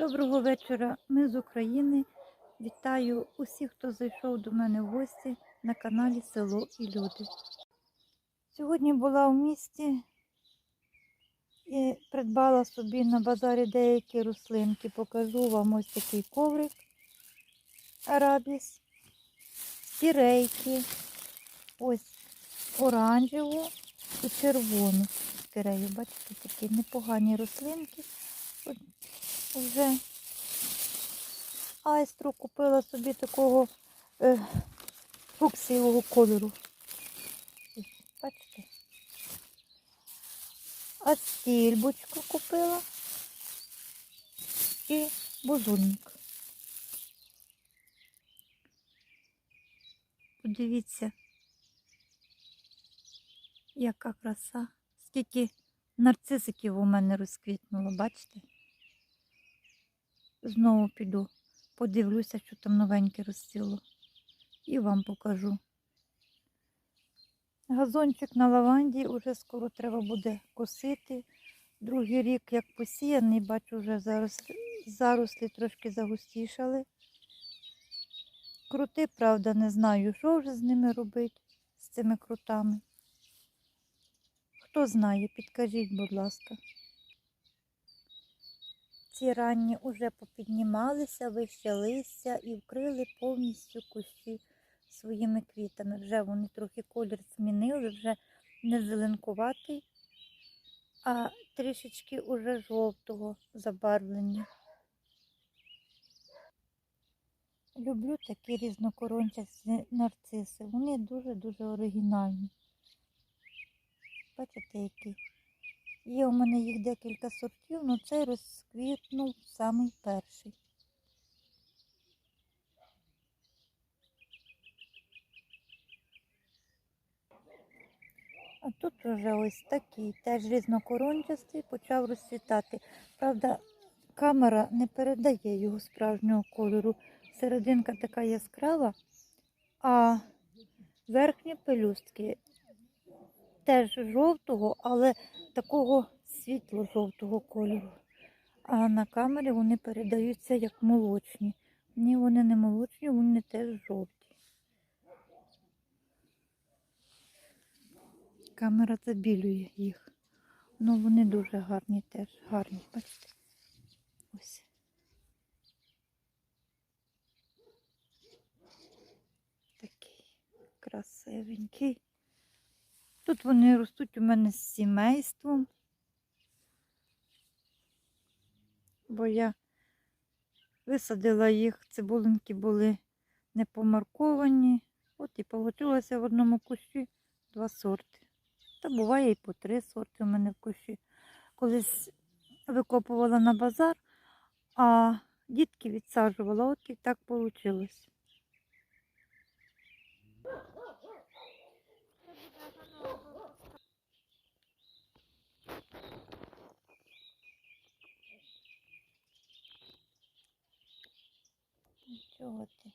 Доброго вечора. Ми з України. Вітаю усіх, хто зайшов до мене в гості на каналі Село і Люди. Сьогодні була в місті і придбала собі на базарі деякі рослинки. Покажу вам ось такий коврик арабіс, стірейки, ось оранжеву і червону стирею. Бачите, такі непогані рослинки. Вже айстру купила собі такого е, фуксієвого кольору. Бачите? А стільбочку купила і бузульник. Подивіться, яка краса. Скільки нарцисиків у мене розквітнуло, бачите? Знову піду, подивлюся, що там новеньке розцвіло. І вам покажу. Газончик на лаванді вже скоро треба буде косити. Другий рік, як посіяний, бачу, вже зараз зарослі трошки загустішали. Крути, правда, не знаю, що вже з ними робити, з цими крутами. Хто знає, підкажіть, будь ласка. Ці ранні вже попіднімалися, вищалися і вкрили повністю кущі своїми квітами. Вже вони трохи колір змінили, вже не зеленкуватий, а трішечки уже жовтого забарвлення. Люблю такі різнокорончасті нарциси. Вони дуже-дуже оригінальні. Бачите, які? Є у мене їх декілька сортів, але цей розквітнув самий перший. А тут вже ось такий, теж різнокорончастий, почав розцвітати. Правда, камера не передає його справжнього кольору. Серединка така яскрава, а верхні пелюстки теж жовтого, але такого світло-жовтого кольору. А на камері вони передаються як молочні. Ні, вони не молочні, вони теж жовті. Камера забілює їх. Ну вони дуже гарні теж, гарні, бачите? Ось. Такий красивенький. Тут вони ростуть у мене з сімейством, бо я висадила їх, цибулинки були не помарковані. От і вийшло в одному кущі два сорти. Та буває і по три сорти у мене в кущі. Колись викопувала на базар, а дітки відсаджувала, от і так вийшло. Чого ти?